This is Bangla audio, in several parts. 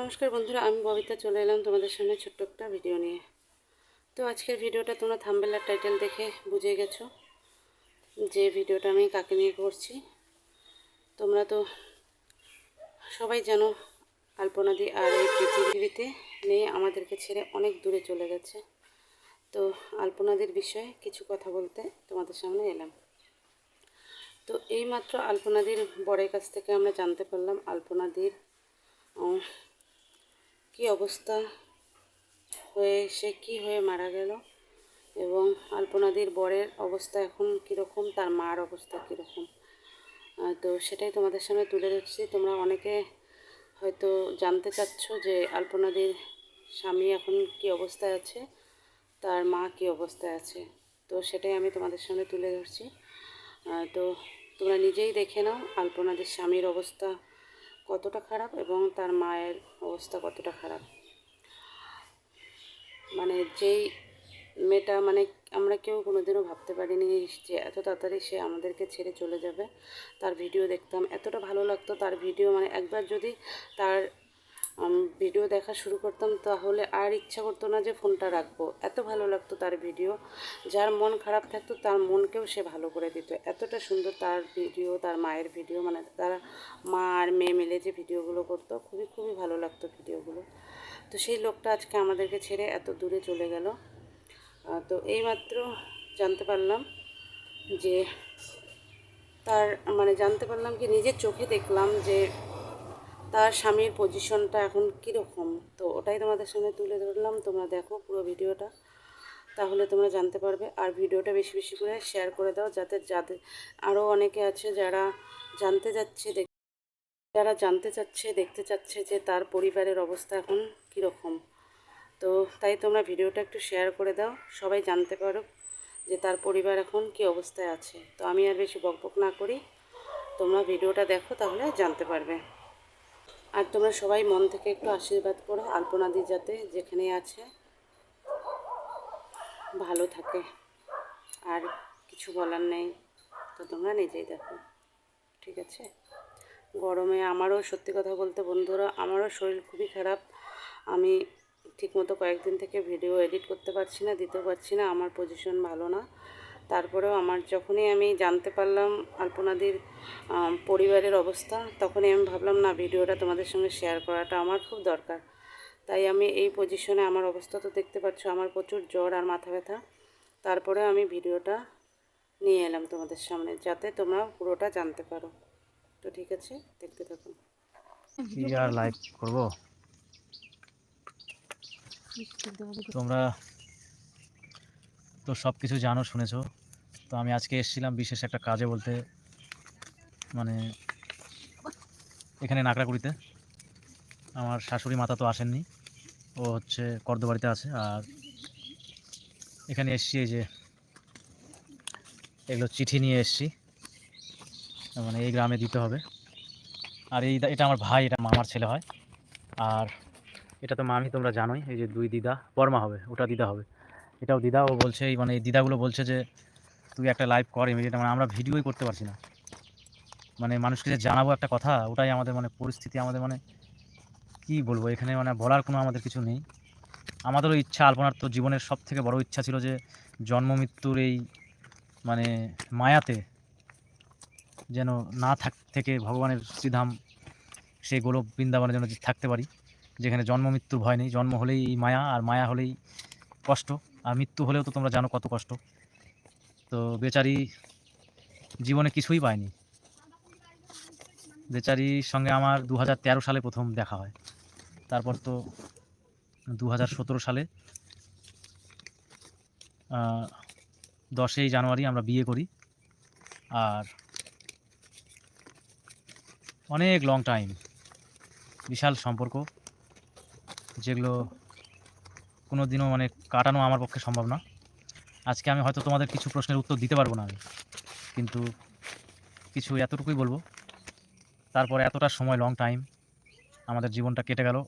নমস্কার বন্ধুরা, আমি ববিতা চলে এলাম তোমাদের সামনে ছোট্ট একটা ভিডিও নিয়ে। তো আজকের ভিডিওটা তোমরা থাম্বেলার টাইটেল দেখে বুঝে গেছো যে ভিডিওটা আমি কাকে নিয়ে করছি। তোমরা তো সবাই জানো আলপনাদি আর এই পৃথিবীতে নেই, আমাদেরকে ছেড়ে অনেক দূরে চলে গেছে। তো আলপনাদির বিষয়ে কিছু কথা বলতে তোমাদের সামনে এলাম। তো এইমাত্র আলপনাদির বরের কাছ থেকে আমরা জানতে পারলাম আলপনাদির কি অবস্থা? হয়ে, সে কি হয়ে মারা গেল? এবং আলপনাদির বরের অবস্থা এখন কীরকম? তার মার অবস্থা কীরকম? তো সেটাই তোমাদের সামনে তুলে ধরছি। তোমরা অনেকে হয়তো জানতে চাচ্ছ যে আলপনাদির স্বামী এখন কি অবস্থায় আছে, তার মা কি অবস্থায় আছে। তো সেটাই আমি তোমাদের সামনে তুলে ধরছি। তো তোমরা নিজেই দেখে নাও আলপনাদির স্বামীর অবস্থা কতটা খারাপ এবং তার মায়ের অবস্থা কতটা খারাপ। মানে যেই মেয়েটা মানে আমরা কেউ কোনোদিনও ভাবতে পারিনি যে এত তাড়াতাড়ি সে আমাদেরকে ছেড়ে চলে যাবে। তার ভিডিও দেখতাম, এতটা ভালো লাগতো তার ভিডিও মানে একবার যদি তার ভিডিও দেখা শুরু করতাম, তাহলে আর ইচ্ছা করতো না যে ফোনটা রাখব। এত ভালো লাগতো তার ভিডিও। যার মন খারাপ থাকতো, তার মনকেও সে ভালো করে দিত। এতটা সুন্দর তার ভিডিও, তার মায়ের ভিডিও মানে তার মা আর মেয়ে মিলে যে ভিডিওগুলো করতো, খুবই খুবই ভালো লাগতো ভিডিওগুলো। তো সেই লোকটা আজকে আমাদেরকে ছেড়ে এত দূরে চলে গেল। তো এইমাত্র জানতে পারলাম যে তার মানে জানতে পারলাম কি নিজের চোখে দেখলাম যে তার স্বামীর পজিশনটা এখন কীরকম? তো ওটাই তোমাদের সামনে তুলে ধরলাম। তোমরা দেখো পুরো ভিডিওটা। তাহলে তোমরা জানতে পারবে। আর ভিডিওটা বেশি বেশি করে শেয়ার করে দাও, যাতে যাদের আরও অনেকে আছে যারা জানতে যাচ্ছে যারা জানতে চাচ্ছে, দেখতে চাচ্ছে যে তার পরিবারের অবস্থা এখন কীরকম। তো তাই তোমরা ভিডিওটা একটু শেয়ার করে দাও। সবাই জানতে পারো যে তার পরিবার এখন কী অবস্থায় আছে। তো আমি আর বেশি বকবক না করি। তোমরা ভিডিওটা দেখো, তাহলে জানতে পারবে। আর তোমরা সবাই মন থেকে একটু আশীর্বাদ করো আলপনাদি যাতে যেখানে আছে। ভালো থাকে। আর কিছু বলার নেই। তো তোমরা নিজেই দেখো। ঠিক আছে? গরমে আমারও সত্যি কথা বলতে বন্ধুরা, আমারও শরীর খুবই খারাপ। আমি ঠিকমতো কয়েকদিন থেকে ভিডিও এডিট করতে পারছি না দিতে পারছি না। আমার পজিশন ভালো না। তারপরেও আমার যখনই আমি জানতে পারলাম আলপনাদির পরিবারের অবস্থা, তখনই আমি ভাবলাম, না, ভিডিওটা তোমাদের সঙ্গে শেয়ার করাটা আমার খুব দরকার। তাই আমি এই পজিশনে আমার অবস্থা তো দেখতে পাচ্ছ, আমার প্রচুর জ্বর আর মাথা ব্যথা। তারপরে আমি ভিডিওটা নিয়ে এলাম তোমাদের সামনে, যাতে তোমরা পুরোটা জানতে পারো। তো ঠিক আছে, দেখতে থাকো। কি আর করব? তোমরা তো সব কিছু জানো, শুনেছো। তো আমি আজকে এসেছিলাম বিশেষ একটা কাজে বলতে মানে এখানে নাকড়াকুড়িতে আমার শাশুড়ি মাতা তো আসেননি, ও হচ্ছে কর্দবাড়িতে আছে, আর এখানে এসছি এই যে, এগুলো চিঠি নিয়ে এসছি মানে এই গ্রামে দিতে হবে। আর এই এটা আমার ভাই, এটা মামার ছেলে হয়, আর এটা তো মামি তোমরা জানোই, এই যে দুই দিদা, বর্মা হবে, ওটা দিদা হবে। এটাও দিদা, ও বলছে, এই মানে এই দিদাগুলো বলছে যে তুই একটা লাইভ কর ইমিডিয়েট মানে আমরা ভিডিওই করতে পারছি না। মানে মানুষকে যে জানাব একটা কথা, ওটাই আমাদের মানে পরিস্থিতি, আমাদের মানে কি বলব, এখানে মানে বলার কোনো আমাদের কিছু নেই। আমাদেরও ইচ্ছা, আলপনার তো জীবনের সব থেকে বড় ইচ্ছা ছিল যে জন্ম মৃত্যুর এই মানে মায়াতে যেন না থাক, থেকে ভগবানের শ্রীধাম, সেই গোলক বৃন্দাবনের জন্য থাকতে পারি, যেখানে জন্ম মৃত্যুর ভয় নেই। জন্ম হলেই এই মায়া, আর মায়া হলেই কষ্ট, আর মৃত্যু হলেও তো তোমরা জানো কত কষ্ট। তো বেচারি জীবনে কিছুই পায়নি। বেচারির সঙ্গে আমার দু হাজার তেরো সালে প্রথম দেখা হয়। তারপর তো দু হাজার সতেরো সালে দশই জানুয়ারি আমরা বিয়ে করি। আর অনেক লং টাইম বিশাল সম্পর্ক, যেগুলো কোনো দিনও মানে কাটানো আমার পক্ষে সম্ভব না। আজকে আমি হয়তো তোমাদের কিছু প্রশ্নের উত্তর দিতে পারব না আমি। কিন্তু কিছু এতটুকুই বলব। তারপরে এতটা সময় লং টাইম আমাদের জীবনটা কেটে গেল।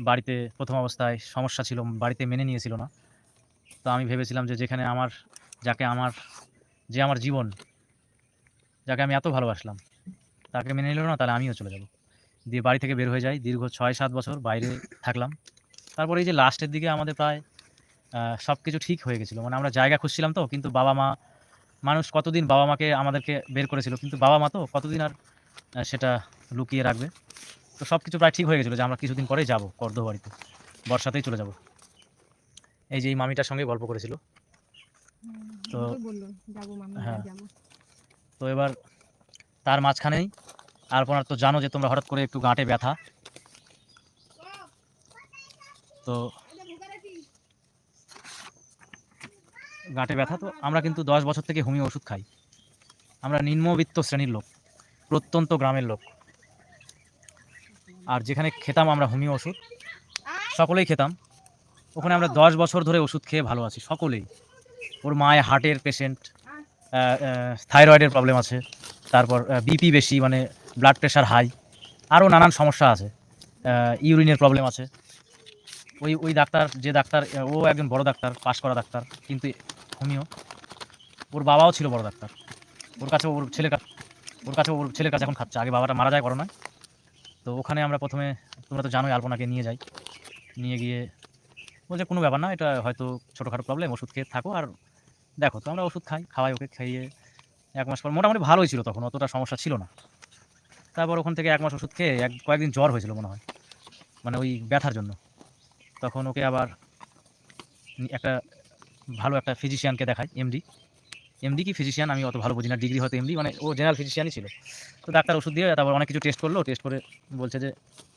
বাড়িতে প্রথম অবস্থায় সমস্যা ছিল, বাড়িতে মেনে নিয়েছিল না। তো আমি ভেবেছিলাম যে যেখানে আমার, যাকে আমার, যে আমার জীবন, যাকে আমি এত ভালোবাসলাম, তাকে মেনে নিল না, তাহলে আমিও চলে যাব। দিয়ে বাড়ি থেকে বের হয়ে যাই। দীর্ঘ ছয় সাত বছর বাইরে থাকলাম। তারপরে এই যে লাস্টের দিকে আমাদের প্রায় সব কিছু ঠিক হয়ে গেছিল। মানে আমরা জায়গা খুঁজছিলাম তো কিন্তু বাবা মা মানুষ কতদিন বাবা মাকে আমাদেরকে বের করেছিল কিন্তু বাবা মা তো কতদিন আর সেটা লুকিয়ে রাখবে। তো সব কিছু প্রায় ঠিক হয়ে গেছিল যে আমরা কিছুদিন পরেই যাব কর্দ বাড়িতে বর্ষাতেই চলে যাব। এই যে এই মামিটার সঙ্গে গল্প করেছিল। তো হ্যাঁ। তো এবার তার মাঝখানেই আর আলপনার তো জানো যে তোমরা হঠাৎ করে একটু গাঁটে ব্যথা। তো গাঁটে ব্যথা তো, আমরা কিন্তু দশ বছর থেকে হোমিও ওষুধ খাই। আমরা নিম্নবিত্ত শ্রেণির লোক, প্রত্যন্ত গ্রামের লোক। আর যেখানে খেতাম আমরা হোমিও ওষুধ, সকলেই খেতাম। ওখানে আমরা দশ বছর ধরে ওষুধ খেয়ে ভালো আছি, সকলেই। ওর মায়ের হার্টের পেশেন্ট থাইরয়েডের প্রবলেম আছে। তারপর বিপি বেশি মানে ব্লাড প্রেশার হাই আরও নানান সমস্যা আছে ইউরিনের প্রবলেম আছে। ওই ওই ডাক্তার, যে ডাক্তার, ও একজন বড় ডাক্তার, পাশ করা ডাক্তার, কিন্তু হোমিও ওর বাবাও ছিল বড় ডাক্তার। ওর কাছে ওর ছেলের কাছে ওর কাছে ওর ছেলের কাছে এখন খাচ্ছে। আগে বাবাটা মারা যায় করোনায়। তো ওখানে আমরা প্রথমে তোমরা তো জানোই আলপনাকে নিয়ে যাই। নিয়ে গিয়ে বলছে কোনো ব্যাপার না, এটা হয়তো ছোটোখাটো প্রবলেম ওষুধ খেয়ে থাকো। আর দেখো, তো আমরা ওষুধ খাই, খাওয়াই ওকে, খাইয়ে এক মাস পর মোটামুটি ভালোই ছিল তখন, অতটা সমস্যা ছিল না। তারপর ওখান থেকে এক মাস ওষুধ খেয়ে এক কয়েকদিন জ্বর হয়েছিল মনে হয়। মানে ওই ব্যথার জন্য। তখন ওকে আবার একটা ভালো একটা ফিজিশিয়ানকে দেখাই এমডি এমডি কি ফিজিশিয়ান আমি অত ভালো বুঝি না ডিগ্রি হয়তো এমডি মানে ও জেনারেল ফিজিশিয়ানই ছিল। তো ডাক্তার ওষুধ দিয়ে তারপর অনেক কিছু টেস্ট করল টেস্ট করে বলছে যে,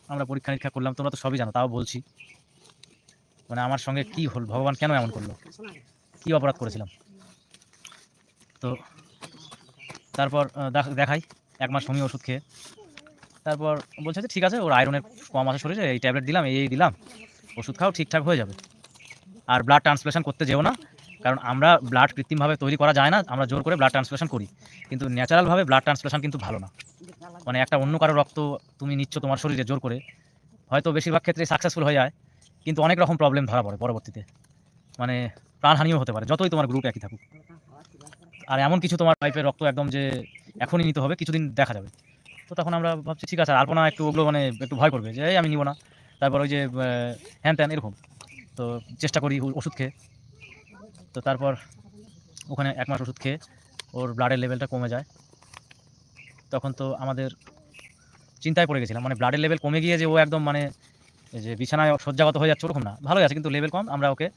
আমরা পরীক্ষা নিরীক্ষা করলাম, তোমরা তো সবই জানো, তাও বলছি। মানে আমার সঙ্গে কি হল, ভগবান কেন এমন করল? কি অপরাধ করেছিলাম? তো তারপর দেখ- দেখাই, এক মাস হোমিও ওষুধ খেয়ে। তারপর বলছে যে, ঠিক আছে, ওর আয়রনের কম আছে শরীরে এই ট্যাবলেট দিলাম এই দিলাম, ওষুধ খাও, ঠিকঠাক হয়ে যাবে। আর ব্লাড ট্রান্সপ্লেশন করতে যেও না, কারণ আমরা ব্লাড কৃত্রিমভাবে তৈরি করা যায় না, আমরা জোর করে ব্লাড ট্রান্সপ্লেশন করি। কিন্তু ন্যাচারালভাবে ব্লাড ট্রান্সপ্লেশন কিন্তু ভালো না। মানে একটা অন্য কারও রক্ত তুমি নিচ্ছ তোমার শরীরে জোর করে, হয়তো বেশিরভাগ ক্ষেত্রে সাকসেসফুল হয়ে যায়, কিন্তু অনেক রকম প্রবলেম ধরা পড়ে পরবর্তীতে। মানে প্রাণহানিও হতে পারে, যতই তোমার গ্রুপ একই থাকুক। আর এমন কিছু তোমার পাইপের রক্ত একদম যে এখনই নিতে হবে, কিছুদিন দেখা যাবে। তো তখন আমরা ভাবছি, ঠিক আছে আলপনা একটু ওগুলো মানে একটু ভয় করবে, যে এই আমি নিব না। তারপর ওই যে হ্যান ত্যান, এরকম। তো চেষ্টা করি ওষুধ খেয়ে। তো তারপর ওখানে এক মাস ওষুধ খেয়ে ওর ব্লাডের লেভেলটা কমে যায়। তখন তো আমাদের চিন্তায় পড়ে গেছিলাম মানে ব্লাডের লেভেল কমে গিয়ে যে ও একদম মানে যে বিছানায় শয্যাগত হয়ে যাচ্ছে ওরকম না, ভালোই আছে কিন্তু লেভেল কম। আমরা ওকে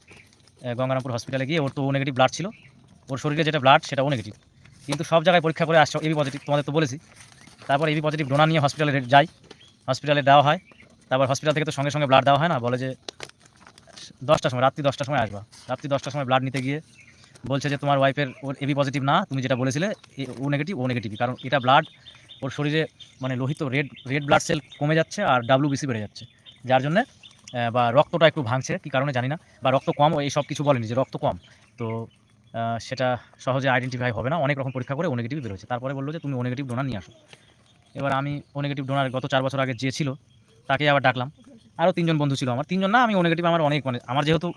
গঙ্গারামপুর হসপিটালে গিয়ে ওর তো ও নেগেটিভ ব্লাড ছিল। ওর শরীরে যেটা ব্লাড সেটা ও নেগেটিভ কিন্তু সব জায়গায় পরীক্ষা করে আসছে এবি পজিটিভ তোমাদের তো বলেছি। তারপর এবি পজিটিভ ডোনার নিয়ে হসপিটালে যাই হসপিটালে দেওয়া হয়। তারপর হসপিটাল থেকে তো সঙ্গে সঙ্গে ব্লাড দেওয়া হয় না, বলে যে দশটার সময়, রাত্রি দশটার সময় আসবা। রাত্রি দশটার সময় ব্লাড নিতে গিয়ে বলছে যে তোমার ওয়াইফের ওর এবি পজিটিভ না, তুমি যেটা বলেছিলে ও নেগেটিভ ও নেগেটিভ কারণ এটা ব্লাড ওর শরীরে মানে লোহিত রেড রেড ব্লাড সেল কমে যাচ্ছে আর ডাব্লিউবিসি বেড়ে যাচ্ছে। যার জন্যে বা রক্তটা একটু ভাঙছে, কি কারণে জানি না, বা রক্ত কম এই সব কিছু বলেনি যে রক্ত কম। তো সেটা সহজে আইডেন্টিফাই হবে না, অনেক রকম পরীক্ষা করে ও নেগেটিভ বেরোচ্ছে তারপরে বলল যে তুমি ও নেগেটিভ ডোনার নিয়ে আসো। এবার আমি ও নেগেটিভ ডোনার গত চার বছর আগে যে ছিল, তাকে আবার ডাকলাম। আরও তিনজন বন্ধু ছিল আমার। তিনজন না, আমি ও নেগেটিভ আমার অনেক মানে আমার যেহেতু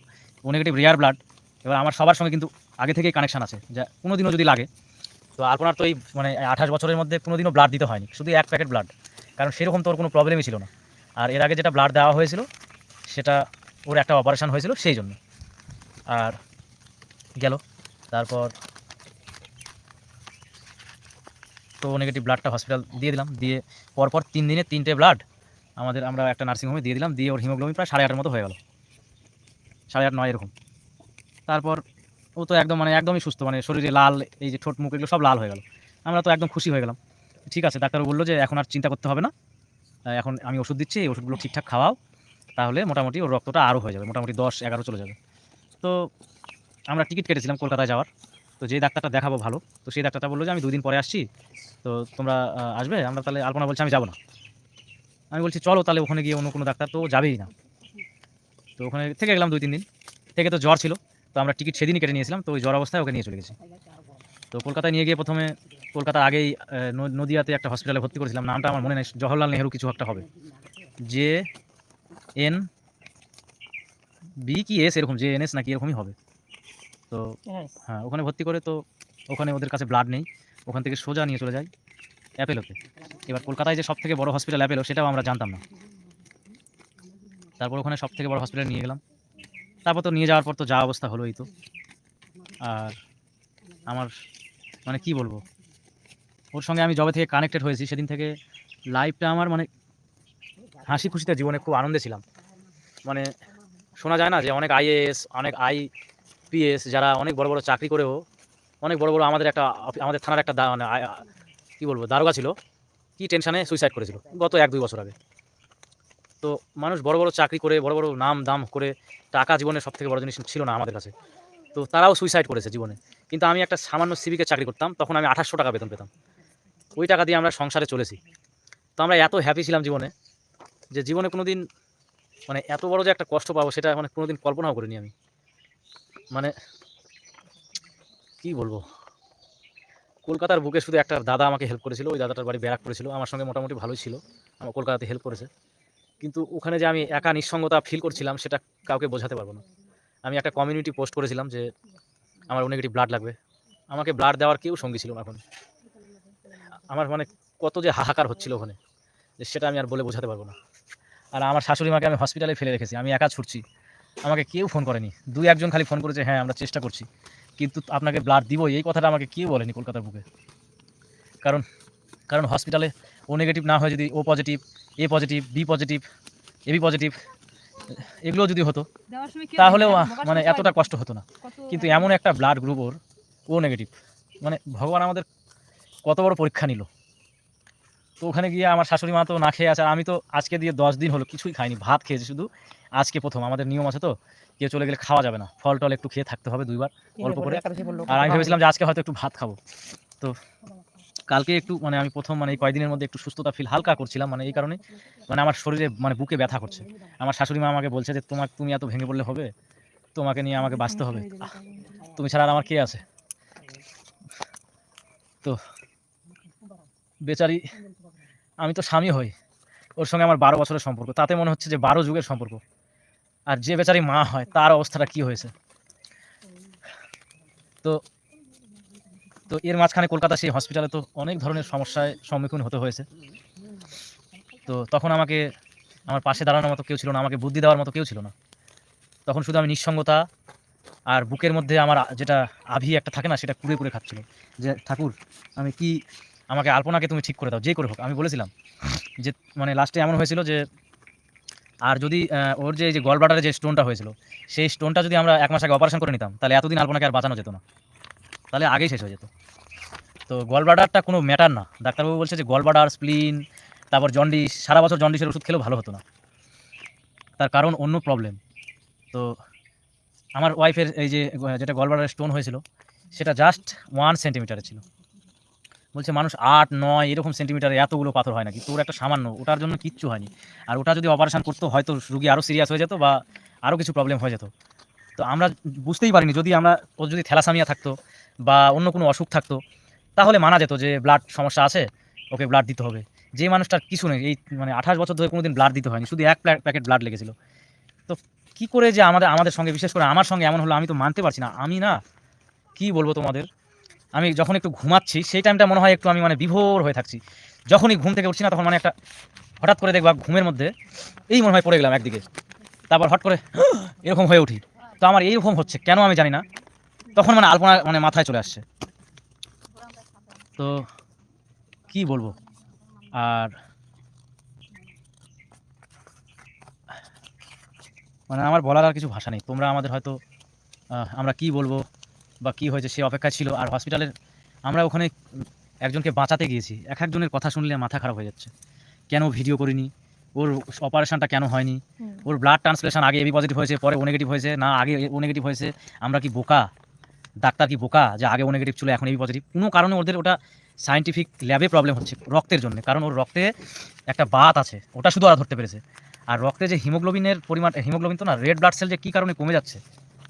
ও নেগেটিভ রেয়ার ব্লাড এবার আমার সবার সঙ্গে কিন্তু আগে থেকেই কানেকশান আছে, যা কোনো দিনও যদি লাগে। তো আলপনার তো এই মানে আঠাশ বছরের মধ্যে কোনো দিনও ব্লাড দিতে হয়নি, শুধু এক প্যাকেট ব্লাড কারণ সেরকম তোর কোনো প্রবলেমই ছিল না। আর এর আগে যেটা ব্লাড দেওয়া হয়েছিল, সেটা ওর একটা অপারেশান হয়েছিল সেই জন্য। আর গেল। তারপর তো নেগেটিভ ব্লাডটা হসপিটাল দিয়ে দিলাম। দিয়ে পরপর তিন দিনে তিনটে ব্লাড আমাদের আমরা একটা নার্সিংহোমে দিয়ে দিলাম, দিয়ে ওর হিমোগ্লোবিন প্রায় সাড়ে আটের মতো হয়ে গেল। সাড়ে আট, নয় এরকম। তারপর ও তো একদম মানে একদমই সুস্থ মানে শরীরে লাল, এই যে ঠোঁট, মুখ এগুলো সব লাল হয়ে গেল। আমরা তো একদম খুশি হয়ে গেলাম। ঠিক আছে ডাক্তার বলল যে এখন আর চিন্তা করতে হবে না। এখন আমি ওষুধ দিচ্ছি, এই ওষুধগুলো ঠিকঠাক খাওয়াও। তাহলে মোটামুটি ওর রক্তটা আরও হয়ে যাবে, মোটামুটি দশ, এগারো চলে যাবে। তো আমরা টিকিট কেটেছিলাম কলকাতায় যাওয়ার। তো যেই ডাক্তারটা দেখাবো ভালো, তো সেই ডাক্তারটা বলল যে আমি দুদিন পরে আসছি, তো তোমরা আসবে? আমরা তাহলে আলপনা বলছি আমি যাব না। আমি বলছি চলো তাহলে ওখানে গিয়ে অন্য কোনো ডাক্তার তো যাবেই না। তো ওখানে থেকে গেলাম দুই তিন দিন। থেকে তো জ্বর ছিল তো আমরা টিকিট সেদিনই কেটে নিয়েছিলাম তো ওই জ্বর অবস্থায় ওকে নিয়ে চলে গেছি। তো কলকাতায় নিয়ে গিয়ে প্রথমে কলকাতা আগেই নদিয়াতে একটা হসপিটালে ভর্তি করেছিলাম। নামটা আমার মনে নেই জওহরলাল নেহরু কিছু একটা হবে। জে এন বি কি এস এরকম জে এন এস নাকি এরকমই হবে। তো হ্যাঁ ওখানে ভর্তি করে তো ওখানে ওদের কাছে ব্লাড নেই। ওখান থেকে সোজা নিয়ে চলে যাই। অ্যাপেলোতে এবার কলকাতায় যে সব থেকে বড় হসপিটাল অ্যাপেলো সেটাও আমরা জানতাম না। তারপর ওখানে সব থেকে বড় হসপিটাল নিয়ে গেলাম। তারপর তো নিয়ে যাওয়ার পর তো যা অবস্থা হলো এই তো। আর আমার মানে কি বলব? ওর সঙ্গে আমি জবে থেকে কানেক্টেড হয়েছি। সেদিন থেকে লাইফটা আমার মানে হাসি খুশিতে জীবনে খুব আনন্দে ছিলাম। মানে শোনা যায় না যে অনেক আইএএস অনেক আইপিএস যারা অনেক বড় বড় চাকরি করেও, অনেক বড় বড় আমাদের একটা, আমাদের থানার একটা মানে কি বলব, দারোগা ছিল। কি টেনশানে সুইসাইড করেছিল, গত এক দুই বছর আগে। তো মানুষ বড় বড় চাকরি করে, বড় বড় নাম দাম করে, টাকা জীবনের সব থেকে বড় জিনিস ছিল না আমাদের কাছে। তো তারাও সুইসাইড করেছে জীবনে। কিন্তু আমি একটা সামান্য সিভিকে চাকরি করতাম, তখন আমি আঠাশশো টাকা বেতন পেতাম। ওই টাকা দিয়ে আমরা সংসারে চলেছি। তো আমরা এত হ্যাপি ছিলাম জীবনে, যে জীবনে কোনো দিন মানে এত বড় যে একটা কষ্ট পাবো, সেটা মানে কোনো দিন কল্পনাও করিনি আমি। মানে কি বলব? কলকাতার বুকে শুধু একটা দাদা আমাকে হেল্প করেছিল, ওই দাদাটার বাড়ি ব্যারাক করেছিল আমার সঙ্গে মোটামুটি ভালোই ছিল, আমার কলকাতাতে হেল্প করেছে। কিন্তু ওখানে যে আমি একা নিঃসঙ্গতা ফিল করছিলাম, সেটা কাউকে বোঝাতে পারব না। আমি একটা কমিউনিটি পোস্ট করেছিলাম যে আমার নেগেটিভ ব্লাড লাগবে। আমাকে ব্লাড দেওয়ার কেউ সঙ্গী ছিল না এখন আমার মানে কত যে হাহাকার হচ্ছিল ওখানে, যে সেটা আমি আর বলে বোঝাতে পারব না। আর আমার শাশুড়ি মাকে আমি হসপিটালে ফেলে রেখেছি, আমি একা ছুটছি। আমাকে কেউ ফোন করেনি। দুই একজন খালি ফোন করেছে হ্যাঁ আমরা চেষ্টা করছি। কিন্তু আপনাকে ব্লাড দিব এই কথাটা আমাকে কেউ বলেনি কলকাতার বুকে। কারণ কারণ হসপিটালে ও নেগেটিভ না হয় যদি O positive A positive B positive A B positive এগুলো যদি হতো তাহলেও মানে এতটা কষ্ট হতো না। কিন্তু এমন একটা ব্লাড গ্রুপ ওর ও নেগেটিভ মানে ভগবান আমাদের কত বড় পরীক্ষা নিল। তো ওখানে গিয়ে আমার শাশুড়ি মা তো না খেয়ে আছে আর আমি তো আজকে দিয়ে দশ দিন হলো কিছুই খাইনি ভাত খেয়েছি শুধু। আজকে প্রথম আমাদের নিয়ম আছে তো কেউ চলে গেলে খাওয়া যাবে না ফল টল একটু খেয়ে থাকতে হবে দুইবার অল্প করে। আর আমি ভেবেছিলাম যে আজকে হয়তো একটু ভাত খাব। তো কালকে একটু মানে আমি প্রথম মানে এই কয়দিনের মধ্যে একটু সুস্থতা ফিল হালকা করছিলাম মানে এই কারণে মানে আমার শরীরে মানে বুকে ব্যথা করছে। আমার শাশুড়ি মা আমাকে বলছে যে তোমার তুমি এত ভেঙে পড়লে হবে? তোমাকে নিয়ে আমাকে বাঁচতে হবে? তুমি ছাড়া আর আমার কে আছে? তো বেচারি আমি তো স্বামী হই, ওর সঙ্গে আমার বারো বছরের সম্পর্ক। তাতে মনে হচ্ছে যে বারো যুগের সম্পর্ক। আর যে বেচারি মা হয়, তার অবস্থাটা কি হয়েছে? তো তো এর মাঝখানে কলকাতা সেই হসপিটালে তো অনেক ধরনের সমস্যায় সম্মুখীন হতে হয়েছে। তো তখন আমাকে, আমার পাশে দাঁড়ানোর মতো কেউ ছিল না, আমাকে বুদ্ধি দেওয়ার মতো কেউ ছিল না। তখন শুধু আমি নিঃসঙ্গতা আর বুকের মধ্যে আমার যেটা আভি একটা থাকে না, সেটা কুড়ে কুড়ে খাচ্ছিল। যে, ঠাকুর, আমি কি আমাকে আলপনাকে তুমি ঠিক করে দাও যে করে হোক, আমি বলেছিলাম যে মানে লাস্টে এমন হয়েছিল যে, আর যদি ওর যে, এই যে যে স্টোনটা হয়েছিল, সেই স্টোনটা যদি আমরা এক মাস আগে অপারেশন করে নিতাম, তাহলে এতদিন আলপনাকে আর বাঁচানো যেত না। তাহলে আগেই শেষ হয়ে যেত। তো গলব্লাডারটা কোনো ম্যাটার না। ডাক্তারবাবু বলছে যে গলব্লাডার স্প্লিন তারপর জন্ডিস সারা বছর জন্ডিসের ওষুধ খেলেও ভালো হতো না। তার কারণ অন্য প্রবলেম তো আমার ওয়াইফের এই যে, যেটা গলব্লাডার স্টোন হয়েছিল, সেটা জাস্ট ওয়ান সেন্টিমিটারে ছিল। বলছে, মানুষ আট, নয়, এরকম সেন্টিমিটারে এতগুলো পাথর হয় নাকি? তোর একটা সামান্য, ওটার জন্য কিচ্ছু হয়নি। আর ওটা যদি অপারেশন করতো, হয়তো রুগী আরও সিরিয়াস হয়ে যেত বা আরও কিছু প্রবলেম হয়ে যেত। তো আমরা বুঝতেই পারিনি, যদি আমরা, ওর যদি থ্যালাসামিয়া থাকতো বা অন্য কোনো অসুখ থাকতো, তাহলে মানা যেত যে ব্লাড সমস্যা আছে, ওকে ব্লাড দিতে হবে। যে মানুষটার কিছু নেই, এই মানে আঠাশ বছর ধরে কোনোদিন ব্লাড দিতে হয়নি, শুধু এক প্যাকেট ব্লাড লেগেছিল। তো কি করে যে আমাদের আমাদের সঙ্গে, বিশেষ করে আমার সঙ্গে এমন হলো আমি তো মানতে পারছি না। আমি না, কি বলব তোমাদের? আমি যখন একটু ঘুমাচ্ছি, সেই টাইমটা মনে হয় একটু আমি মানে বিভোর হয়ে থাকছি। যখনই ঘুম থেকে উঠছি না, তখন মানে একটা হঠাৎ করে দেখবা ঘুমের মধ্যে এই মনে হয় পড়ে গেলাম একদিকে। তারপর হট করে এরকম হয়ে উঠি। তো আমার এইরকম হচ্ছে, কেন আমি জানি না। তখন মানে আলপনা মানে মাথায় চলে আসছে। তো কি বলব? আর মানে আমার বলার আর কিছু ভাষা নেই। তোমরা আমাদের হয়তো আমরা কি বলব? বা কি হয়েছে সে অপেক্ষা ছিল। আর হসপিটালের আমরা ওখানে একজনকে বাঁচাতে গিয়েছি। এক একজনের কথা শুনলে মাথা খারাপ হয়ে যাচ্ছে। কেন ভিডিও করিনি? ওর অপারেশনটা কেন হয়নি? ওর ব্লাড ট্রান্সপ্লেশন আগে এবি পজিটিভ হয়েছে পরে ও নেগেটিভ হয়েছে না আগে ও নেগেটিভ হয়েছে। আমরা কি বোকা? ডাক্তার কি বোকা যে আগে ও নেগেটিভ ছিল এখন এবি পজিটিভ কোনো কারণে ওদের ওটা সায়েন্টিফিক ল্যাবে প্রবলেম হচ্ছে রক্তের জন্য। কারণ ওর রক্তে একটা বাত আছে ওটা শুধু ওরা ধরতে পেরেছে। আর রক্তে যে হিমোগ্লোবিনের পরিমাণ হিমোগ্লোবিন তো না রেড ব্লাড সেল যে কী কারণে কমে যাচ্ছে?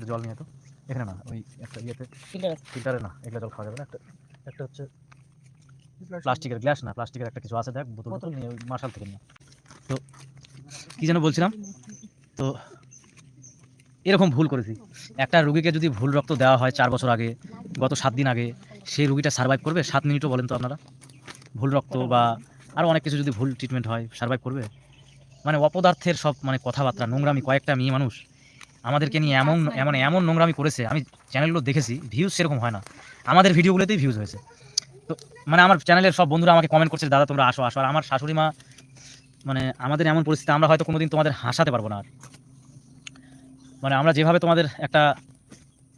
জল নিয়ে তো। এখানে না ওই একটা ইয়েতে ফিল্টারে না এগুলো জল খাওয়া যাবে না। একটা একটা হচ্ছে প্লাস্টিকের গ্লাস না প্লাস্টিকের একটা কিছু আছে দেখ বোতল বোতল নিয়ে ওই মার্শাল থেকে নিয়ে তো কী যেন বলছিলাম? তো এরকম ভুল করেছি। একটা রুগীকে যদি ভুল রক্ত দেওয়া হয় চার বছর আগে গত সাত দিন আগে সেই রুগীটা সার্ভাইভ করবে? সাত মিনিটও বলেন তো আপনারা। ভুল রক্ত বা আরও অনেক কিছু যদি ভুল ট্রিটমেন্ট হয় সার্ভাইভ করবে? মানে অপদার্থের সব মানে কথাবার্তা নোংরামি কয়েকটা মেয়ে মানুষ আমাদেরকে নিয়ে এমন এমন এমন নোংরামি করেছে আমি চ্যানেলগুলো দেখেছি ভিউজ সেরকম হয় না। আমাদের ভিডিওগুলোতেই ভিউজ হয়েছে। তো মানে আমার চ্যানেলের সব বন্ধুরা আমাকে কমেন্ট করছে দাদা তোমরা আসো আসো। আর আমার শাশুড়ি মা মানে আমাদের এমন পরিস্থিতি আমরা হয়তো কোনোদিন তোমাদের হাসাতে পারব না আর। মানে আমরা যেভাবে তোমাদের একটা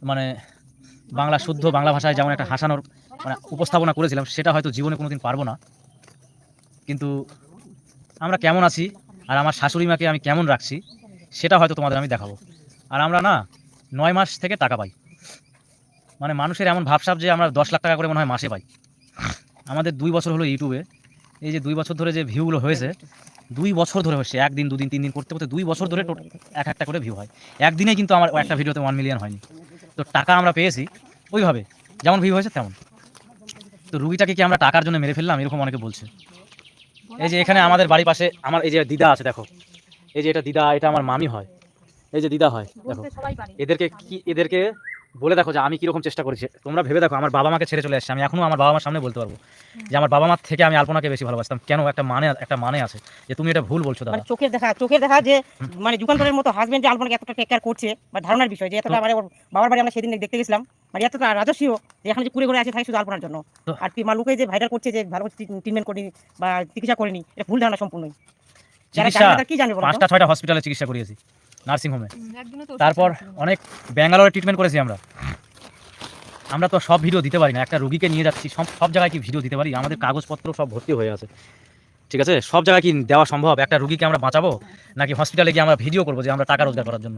মানে বাংলা শুদ্ধ বাংলা ভাষায় যেমন একটা হাসানোর মানে উপস্থাপনা করেছিলাম সেটা হয়তো জীবনে কোনোদিন পারব না। কিন্তু আমরা কেমন আছি আর আমার শাশুড়ি মাকে আমি কেমন রাখছি সেটা হয়তো তোমাদের আমি দেখাবো। আর আমরা না নয় মাস থেকে টাকা পাই। মানে মানুষের এমন ভাবসাব যে আমরা দশ লাখ টাকা করে মনে হয় মাসে পাই। আমাদের দুই বছর হলো ইউটিউবে। এই যে দুই বছর ধরে যে ভিউগুলো হয়েছে, দুই বছর ধরে হচ্ছে। একদিন, দুদিন, তিন দিন করতে করতে দুই বছর ধরে এক একটা করে ভিউ হয়। একদিনে কিন্তু আমার একটা ভিডিওতে ওয়ান মিলিয়ন হয়নি। তো টাকা আমরা পেয়েছি ওইভাবে। যেমন ভিউ হয়েছে তেমন। তো রুগীটাকে কি আমরা টাকার জন্য মেরে ফেললাম? এরকম অনেকে বলছে। এই যে এখানে আমাদের বাড়ির পাশে আমার এই যে দিদা আছে, দেখো। এই যে এটা দিদা, এটা আমার মামি হয়। এই যে দিদা হয় দেখো। এদেরকে কি এদেরকে বলে দেখো যে আমি কীরকম চেষ্টা করেছি। তোমরা ভেবে দেখো আমার বাবা মাকে ছেড়ে চলে আসছে। আমি এখনও আমার বাবা মার সামনে বলতে পারব যে আমার বাবা মার থেকে আমি আলপনাকে বেশি ভালোবাসতাম। কেন? একটা মানে একটা মানে আছে যে তুমি এটা ভুল বলছো দাদা। মানে চোখের দেখা চোখের দেখা যে মানে যুগান্তরের মতো হাজবেন্ড যে আলপনাকে এতটা টেক কেয়ার করছে বা ধারণার বিষয় যে এতটা মানে বাবার বাড়ি আমরা সেদিন দেখতে গেছিলাম। মানে এতটা রাজস্বীয় যে এখানে যে কুড়ে ঘুরে আছে থাকে শুধু আলপনার জন্য। আর কি মানুষকে যে ভাইরাল করছে যে ভালো ট্রিটমেন্ট করিনি বা চিকিৎসা করেনি এটা ভুল ধারণা সম্পূর্ণই। চিকিৎসা কি জানবে? পাঁচটা ছয়টা হসপিটালে চিকিৎসা করিয়েছি। নার্সিং হোমে তারপর অনেক ব্যাঙ্গালোরে ট্রিটমেন্ট করেছি আমরা। আমরা তো সব ভিডিও দিতে পারি না একটা রুগীকে নিয়ে যাচ্ছি সব সব জায়গায় কি ভিডিও দিতে পারি? আমাদের কাগজপত্র সব ভর্তি হয়ে আছে। ঠিক আছে? সব জায়গায় কি দেওয়া সম্ভব? একটা রুগীকে আমরা বাঁচাবো? নাকি হসপিটালে গিয়ে আমরা ভিডিও করব যে আমরা টাকা রোজগার করার জন্য?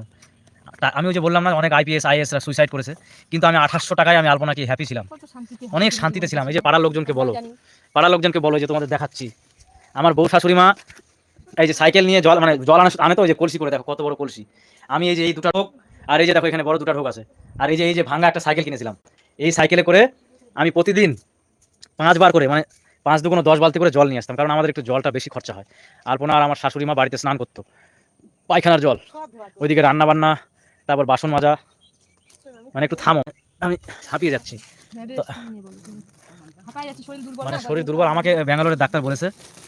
আমি ওই যে বললাম না অনেক আইপিএস আইএসরা সুইসাইড করেছে। কিন্তু আমি আঠাশশো টাকায় আমি আলপনাকে হ্যাপি ছিলাম? অনেক শান্তিতে ছিলাম। এই যে পাড়ার লোকজনকে বলো। পাড়ার লোকজনকে বলো যে তোমাদের দেখাচ্ছি। আমার বউ শাশুড়ি মা এই যে সাইকেল নিয়ে জল মানে জল আনা আনে তো ওই যে কলসি করে দেখো কত বড় কলসি। আমি এই যে এই দুটা ঢোক আর এই যে দেখো এখানে বড় দুটা ঢোক আছে। আর এই যে এই যে ভাঙা একটা সাইকেল কিনেছিলাম। এই সাইকেলে করে আমি প্রতিদিন পাঁচবার করে মানে পাঁচ দুগুণ দশ বালতি করে জল নিয়ে আসতাম কারণ আমাদের একটু জলটা বেশি খরচা হয়। আলপনা আর আমার শাশুড়ি মা বাড়িতে স্নান করতো পায়খানার জল। ওইদিকে রান্না বান্না তারপর বাসন মাজা মানে একটু থামো আমি হাঁপিয়ে যাচ্ছি। মানে শরীর দুর্বল আমাকে ব্যাঙ্গালোরের ডাক্তার বলেছে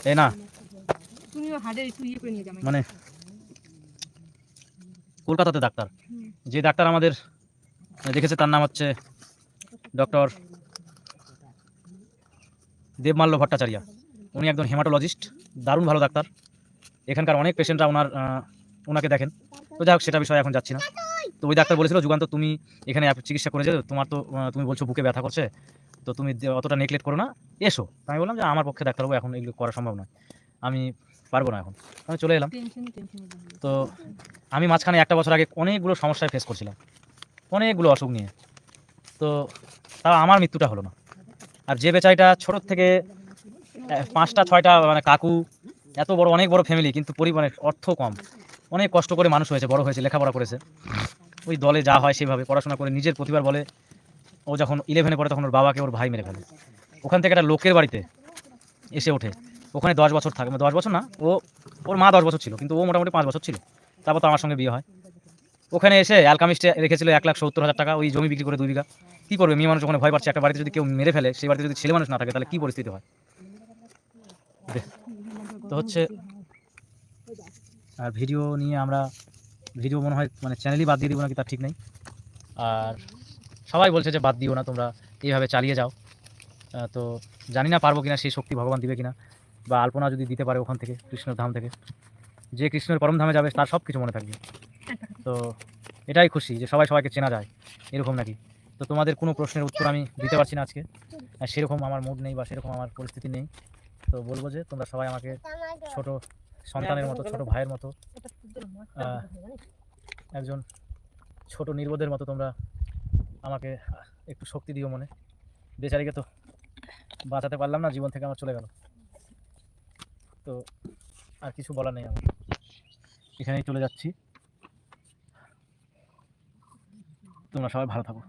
এই না তুমিও হার্ডের একটু ইয়ে করে নিয়ে যাবে মানে কলকাতাতে ডাক্তার। যে ডাক্তার আমাদের দেখেছে তার নাম হচ্ছে ডক্টর দেবমাল্য ভট্টাচার্য। উনি একজন হেমাটোলজিস্ট দারুণ ভালো ডাক্তার। এখানকার অনেক পেশেন্টরা ওনার ওনাকে দেখেন। তো যাই হোক সেটা বিষয়ে এখন যাচ্ছি না। তো ওই ডাক্তার বলেছিল যুগান্ত তুমি এখানে চিকিৎসা করে যাও। তোমার তো তুমি বলছো বুকে ব্যথা করছে। তো তুমি অতটা নেগলেক্ট করো না। এসো। আমি বললাম যে আমার পক্ষে ডাক্তারবাবু এখন এগুলো করা সম্ভব নয়। আমি পারব না এখন। আমি চলে এলাম। তো আমি মাঝখানে একটা বছর আগে অনেকগুলো সমস্যায় ফেস করছিলাম। অনেকগুলো অসুখ নিয়ে। তো তাও আমার মৃত্যুটা হলো না। আর যে বেচারিটা ছোটোর থেকে পাঁচটা ছয়টা মানে কাকু এত বড় অনেক বড় ফ্যামিলি কিন্তু পরিমাণে অর্থ কম। অনেক কষ্ট করে মানুষ হয়েছে বড় হয়েছে লেখাপড়া করেছে। ওই দলে যা হয় সেভাবে পড়াশোনা করে নিজের প্রতিবার বলে ও যখন ইলেভেনে পড়ে তখন ওর বাবাকে ওর ভাই মেরে ফেলে। ওখান থেকে একটা লোকের বাড়িতে এসে ওঠে। ওখানে দশ বছর থাকে। মানে দশ বছর না, ও, ওর মা দশ বছর ছিল, কিন্তু ও মোটামুটি পাঁচ বছর ছিল। তারপর তো আমার সঙ্গে বিয়ে হয়। ওখানে এসে অ্যালকামিস্টে রেখেছিল এক লাখ সত্তর হাজার টাকা, ওই জমি বিক্রি করে দুই বিঘা। কী করবে? মেয়ে মানুষ ওখানে ভয় পাচ্ছে। একটা বাড়িতে যদি কেউ মেরে ফেলে, সেই বাড়িতে যদি ছেলে মানুষ না থাকে, তাহলে কী পরিস্থিতি হয়? তো হচ্ছে, আর ভিডিও নিয়ে আমরা, ভিডিও মনে হয় মানে চ্যানেলই বাদ দিয়ে দিব নাকি, তার ঠিক নেই। আর সবাই বলছে যে বাদ দিও না, তোমরা এইভাবে চালিয়ে যাও। তো জানি না পারব কিনা, সেই শক্তি ভগবান দিবে কিনা। বা আলপনা যদি দিতে পারে ওখান থেকে, কৃষ্ণের ধাম থেকে। যে কৃষ্ণের পরম ধামে যাবে, তার সব কিছু মনে থাকবে। তো এটাই খুশি যে সবাই সবাইকে চেনা যায়, এরকম নাকি। তো তোমাদের কোনো প্রশ্নের উত্তর আমি দিতে পারছি না আজকে। সেরকম আমার মুড নেই বা সেরকম আমার পরিস্থিতি নেই। তো বলব যে তোমরা সবাই আমাকে ছোট সন্তানের মতো, ছোট ভাইয়ের মতো একজন ছোট নির্বোধের মতো তোমরা আমাকে একটু শক্তি দিও মনে। বেচারিকে তো বাঁচাতে পারলাম না, জীবন থেকে আমার চলে গেল। তো আর কিছু বলা নেই আমার। এখানেই চলে যাচ্ছি। তোমরা সবাই ভালো থাকো।